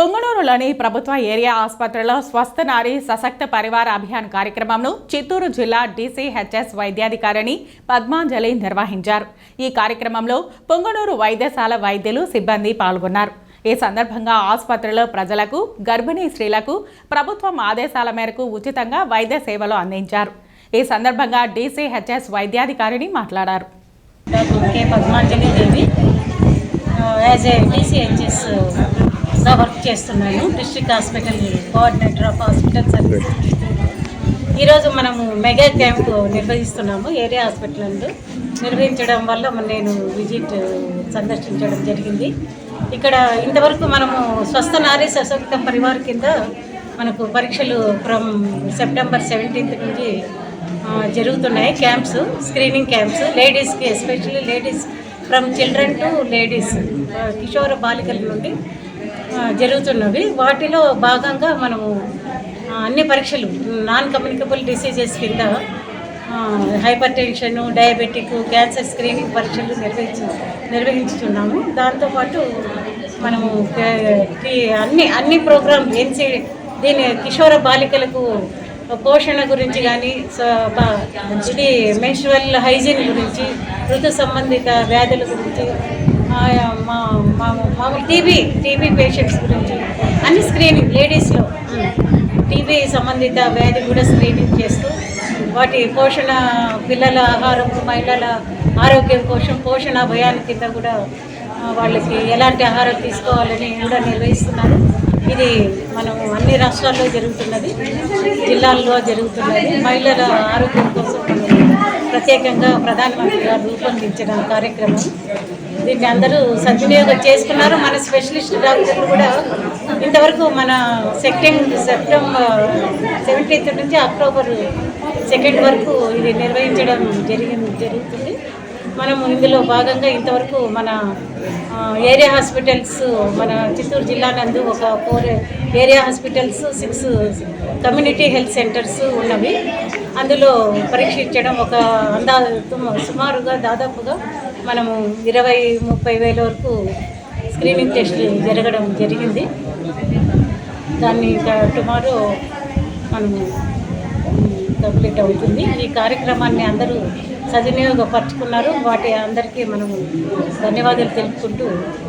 పొంగనూరులోని ప్రభుత్వ ఏరియా ఆసుపత్రిలో స్వస్థ నారి సశక్త పరివార అభియాన్ కార్యక్రమంను చిత్తూరు జిల్లా డీసీహెచ్ఎస్ వైద్యాధికారిని పద్మాంజలి నిర్వహించారు. ఈ కార్యక్రమంలో పొంగనూరు వైద్యశాల వైద్యులు సిబ్బంది పాల్గొన్నారు. ఈ సందర్భంగా ఆసుపత్రిలో ప్రజలకు గర్భిణీ స్త్రీలకు ప్రభుత్వం ఆదేశాల మేరకు ఉచితంగా వైద్య సేవలు అందించారు. ఈ సందర్భంగా డీసీహెచ్ఎస్ వైద్యాధికారిని మాట్లాడారు. Doctor Padmanjali Devi. As a గా వర్క్ చేస్తున్నాను. District hospital coordinator of hospital service. ఈరోజు మనము మెగా క్యాంప్ నిర్వహిస్తున్నాము ఏరియా హాస్పిటల్ నిర్వహించడం వల్ల నేను విజిట్ సందర్శించడం జరిగింది. ఇక్కడ ఇంతవరకు మనము స్వస్థ నారీ సశక్త పరివార్ కింద మనకు పరీక్షలు ఫ్రమ్ సెప్టెంబర్ సెవెంటీన్త్ నుంచి జరుగుతున్నాయి క్యాంప్స్ స్క్రీనింగ్ క్యాంప్స్. లేడీస్కి especially ladies from children to ladies కిషోర బాలికల నుండి జరుగుతున్నవి. వాటిలో భాగంగా మనము అన్ని పరీక్షలు నాన్ కమ్యూనికబుల్ డిసీజెస్ కింద hypertension diabetic cancer screening పరీక్షలు నిర్వహించు నిర్వహించుతున్నాము. దాంతోపాటు మనము అన్ని అన్ని ప్రోగ్రామ్ ఎన్సీ దీని కిషోర బాలికలకు పోషణ గురించి కానీ ఇది మెన్స్ట్రువల్ హైజీన్ గురించి ఋతు సంబంధిత వ్యాధుల గురించి మామూలు టీబీ టీబీ పేషెంట్స్ గురించి. అన్ని స్క్రీనింగ్ లేడీస్లో టీబీ సంబంధిత వ్యాధి కూడా స్క్రీనింగ్ చేస్తూ వాటి పోషణ పిల్లల ఆహారం మహిళల ఆరోగ్యం కోసం పోషణ భయాల కింద కూడా వాళ్ళకి ఎలాంటి ఆహారం తీసుకోవాలని కూడా నిర్వహిస్తున్నారు. ఇది మనం అన్ని రాష్ట్రాల్లో జరుగుతున్నది జిల్లాల్లో జరుగుతున్నది. మహిళల ఆరోగ్యం కోసం ప్రత్యేకంగా ప్రధానమంత్రి గారు రూపొందించిన కార్యక్రమం. దీన్ని అందరూ సద్వినియోగం చేసుకున్నారు. మన స్పెషలిస్ట్ డాక్టర్లు కూడా ఇంతవరకు మన సెకండ్ సెప్టెంబర్ సెవెంటీన్త్ నుంచి అక్టోబర్ సెకండ్ వరకు ఇది నిర్వహించడం జరిగింది జరుగుతుంది. మనము ఇందులో భాగంగా ఇంతవరకు మన ఏరియా హాస్పిటల్స్ మన చిత్తూరు జిల్లా నందు ఒక four area hospitals six community health centres ఉన్నవి. అందులో పరీక్షించడం ఒక అందా సుమారుగా దాదాపుగా మనము ఇరవై ముప్పై వేల వరకు స్క్రీనింగ్ టెస్టులు జరగడం జరిగింది. దాన్ని ఇంకా టుమారో మనము కంప్లీట్ అవుతుంది. ఈ కార్యక్రమాన్ని అందరూ సద్వినియోగపరుచుకున్నారు. వాటి అందరికీ మనము ధన్యవాదాలు తెలుపుకుంటూ